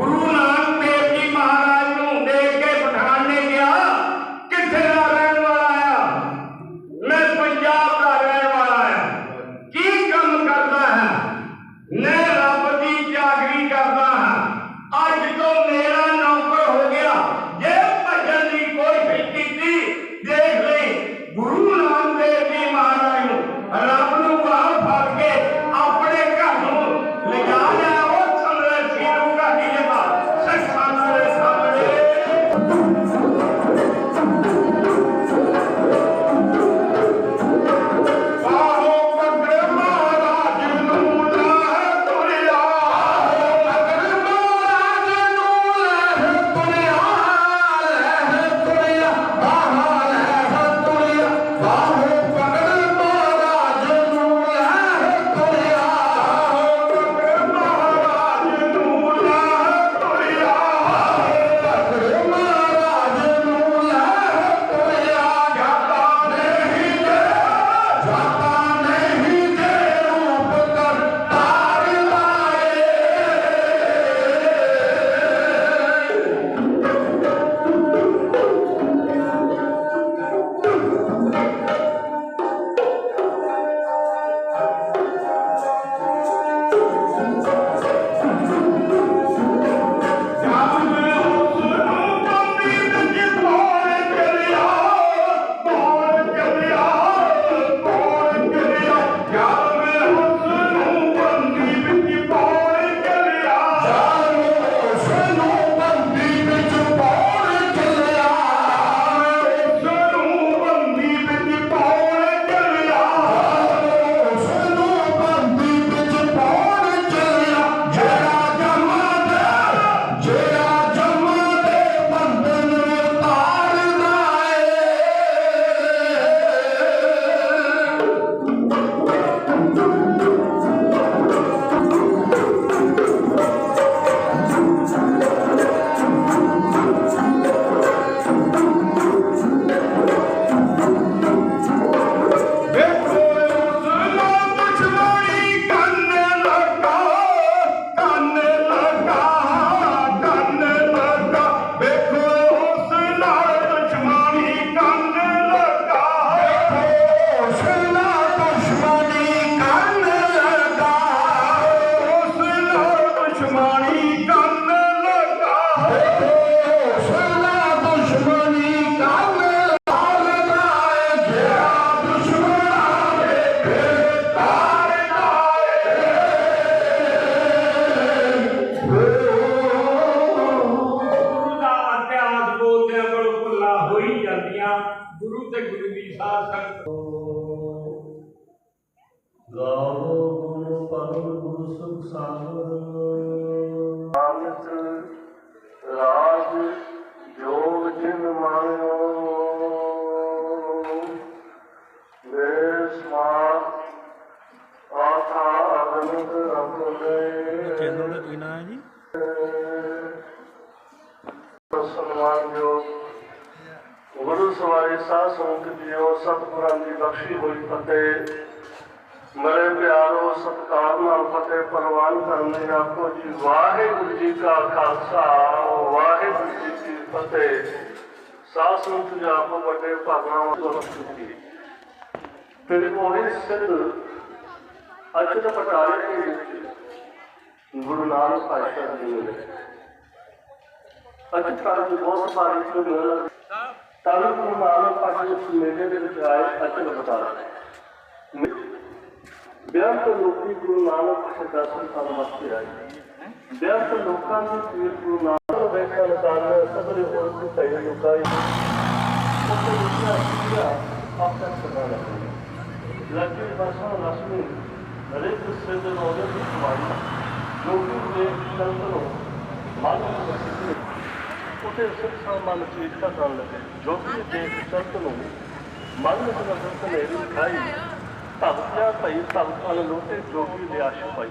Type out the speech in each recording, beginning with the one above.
কোন ਸਤਿਗੁਰਾਂ ਦੀ ਬਖਸ਼ੀ ਹੋਈ ਫਤਿਹ ਮੇਰੇ ਪਿਆਰੋ ਸਤਕਾਰ ਨਾਲ ਫਤਿਹ ਪ੍ਰਵਾਨ ਕਰਨੇ ਆਪੋ ਜੀ ਵਾਹਿਗੁਰੂ ਜੀ ਕਾ ਖਾਲਸਾ ਵਾਹਿਗੁਰੂ ਜੀ ਕੀ ਫਤਿਹ ਸਾਸ ਨੂੰ ਤੁਝਾ ਆਪੋ ਵੱਡੇ ਭਾਗਾਂ ਵਾਲਾ ਸੁਖੀ ਤੇਰੇ ਕੋਹੇ ਸਿੱਧ ਅਚਤ ਪਟਾਲੇ ਦੇ ਵਿੱਚ ਗੁਰੂ ਨਾਨਕ ਪਾਤਸ਼ਾਹ ਜੀ ਨੇ ਅਚਤ ਕਾਲ ਦੀ ਬਹੁਤ ਸਾਰੀ ਸੁਣਨ ਸਾਨੂੰ ਪਰਮਾਤਮਾ ਪਾਸੇ ਸੁਮੇਲੇ ਦੇ ਵਿਚਾਰੇ ਅਚਲ ਬਤਾ ਰਹੇ ਨੇ ਬਿਆਸ ਲੋਕੀ ਗੁਰੂ ਨਾਨਕ ਦੇ ਦਰਸ਼ਨ ਸਾਨੂੰ ਵਸਤੇ ਆਏ ਬਿਆਸ ਲੋਕਾਂ ਦੇ ਪੀਰ ਗੁਰੂ ਨਾਨਕ ਦੇ ਬੈਠਣ ਤਾਂ ਸਭਰੇ ਹੋਣ ਦੀ ਸਹੀ ਲੋਕਾਂ ਹੀ ਉਹਦੇ ਵਿੱਚ ਆਇਆ ਆਪਕਾ ਸਵਾਲ ਹੈ ਲੱਗੇ ਬਸਾਂ ਰਸਮੀ ਰੇਤ ਸੇ ਦੇ ਨੋਦੇ ਦੀ ਸਵਾਲ ਜੋ ਕਿ ਦੇ ਸੰਤਨੋ ਮਾਨਵ ਦੇ ਸਿੱਖੇ ਉਥੇ ਸਿੱਖਾਂ ਮਨ ਚੀਤਕਾ ਕਰਨ ਲੱਗੇ ਜੋਤੀ ਦੇਖ ਸੰਤ ਨੂੰ ਮਨ ਵਿੱਚ ਸੰਤ ਨੇ ਦਿਖਾਈ ਭਗਤਿਆ ਭਈ ਭਗਤ ਵਾਲੇ ਲੋਟੇ ਜੋਗੀ ਲਿਆ ਪਾਈ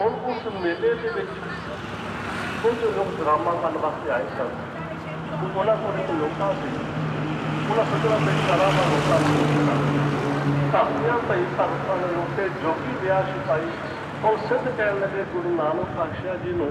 ਹੁਣ ਉਸ ਮੇਲੇ ਦੇ ਵਿੱਚ ਕੁਝ ਲੋਕ ਡਰਾਮਾ ਕਰਨ ਵਾਸਤੇ ਆਏ ਸਨ ਉਹਨਾਂ ਕੋਲ ਇੱਕ ਲੋਕਾਂ ਸੀ ਉਹਨਾਂ ਸਤਰਾ ਤੇ ਕਰਾਵਾ ਲੋਕਾਂ ਸੀ ਭਈ ਪਈ ਭਗਤਾਂ ਲੋਟੇ ਤੇ ਜੋਗੀ ਵਿਆਹ ਸਿਪਾਈ ਉਹ ਸਿੱਧ ਕਹਿਣ ਲੱਗੇ ਗੁਰੂ ਨਾਨਕ ਪਾਤਸ਼ਾਹ ਜੀ ਨੂੰ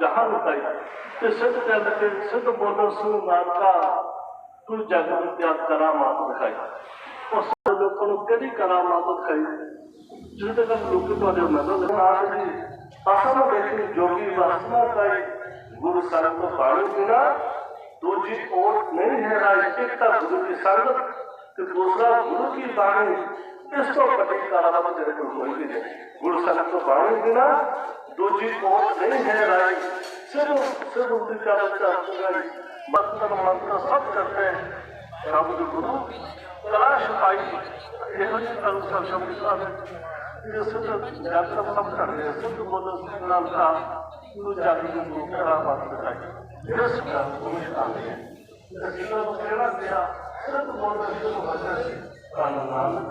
جہاں لکھائی تو صدق کہہ دے کہ صدق بودہ سنو مات کا تو جہاں لکھائی تو صدق کرامات لکھائی تو صدق لکھوں کے لئے کرامات لکھائی جو دے کہ لکھتا ہے جو مدد ہے آج بھی آسانا بیشن جو بھی بحثنا کا ایک گروہ سارا کو پاڑے دینا دو جی اور نہیں ہے رائے سکتا گروہ کی سانت کہ گروہ کی بانی ਇਸ ਤੋਂ ਵੱਡੀ ਕਾਲਾ ਦਾ ਤੇਰੇ ਕੋਲ ਕੋਈ ਵੀ ਨਹੀਂ ਗੁਰੂ ਸਾਹਿਬ ਤੋਂ ਬਾਣੀ ਬਿਨਾ ਦੂਜੀ ਪਹੁੰਚ ਨਹੀਂ ਹੈ ਰਾਈ ਸਿਰ ਸਿਰਫ ਉਹਦੀ ਕਾਲਾ ਦਾ ਅਸੁਗਾਈ ਮੰਤਰ ਮੰਤਰ ਸਭ ਕਰਦੇ ਸ਼ਬਦ ਗੁਰੂ ਤਲਾਸ਼ ਪਾਈ ਇਹ ਅਨੁਸਾਰ ਸ਼ਬਦ ਸਾਹਿਬ ਇਸ ਤੋਂ ਜਾਤਰਾ ਸਭ ਕਰਦੇ ਸਿੱਧ ਬੋਲ ਨਾਮ ਦਾ ਨੂੰ ਜਾਗਰੂ ਗੁਰੂ ਕਰਾ ਬਾਤ ਕਰਾਈ ਇਸ ਦਾ ਮੁਸ਼ਕਾਲ ਹੈ ਇਸ ਨੂੰ ਕਿਹੜਾ ਦਿਆ ਸਿਰਫ ਬੋਲ ਦੇ ਸੁਭਾਸ਼ਾ ਸੀ ਕਾਨੂੰਨ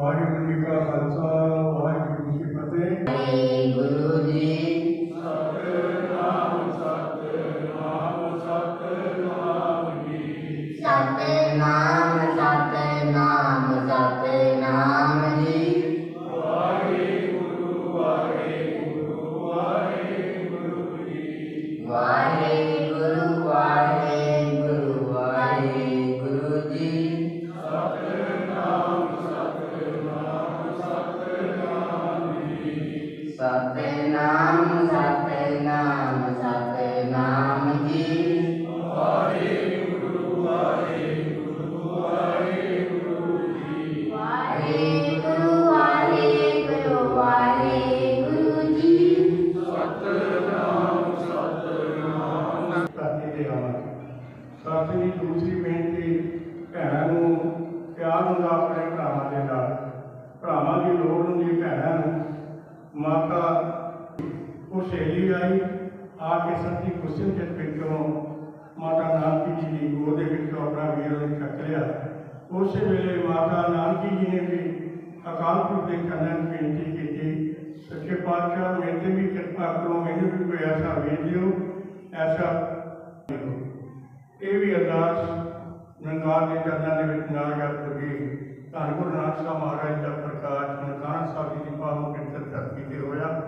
واحد جی کا خالصہ واحد جی کی فتح ਆਈ ਆ ਕੇ ਸੱਚੀ ਗੁੱਸੇ ਦੇ ਪਿੰਡੋਂ ਮਾਤਾ ਨਾਨਕੀ ਜੀ ਦੀ ਗੋਦ ਦੇ ਵਿੱਚ ਆਪਣਾ ਵੀਰ ਨੇ ਛੱਕ ਲਿਆ ਉਸੇ ਵੇਲੇ ਮਾਤਾ ਨਾਨਕੀ ਜੀ ਨੇ ਵੀ ਅਕਾਲ ਪੁਰਖ ਦੇ ਕੰਨਾਂ ਨੂੰ ਬੇਨਤੀ ਕੀਤੀ ਸੱਚੇ ਪਾਤਸ਼ਾਹ ਮੇਰੇ ਤੇ ਵੀ ਕਿਰਪਾ ਕਰੋ ਮੈਨੂੰ ਵੀ ਕੋਈ ਐਸਾ ਵੀਰ ਦਿਓ ਐਸਾ ਇਹ ਵੀ ਅਰਦਾਸ ਨੰਗਾਰ ਦੇ ਚੰਨਾਂ ਦੇ ਵਿੱਚ ਨਾਲ ਗੱਲ ਕਰੀ ਧੰਨ ਗੁਰੂ ਸਾਹਿਬ ਮਹਾਰਾਜ ਦਾ ਪ੍ਰਕਾਸ਼ ਨਨਕਾਣਾ ਸਾਹਿਬ ਦੀ ਪਾਵਨ ਪਵਿੱਤਰ ਧਰਤੀ ਤੇ ਹੋਇਆ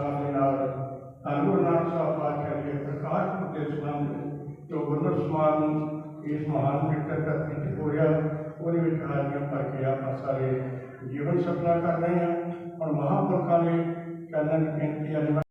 مہان چیٹر ہو رہا ہے سارے جیون سپنا کر رہے ہیں اور مہا پورا نے بنتی ہے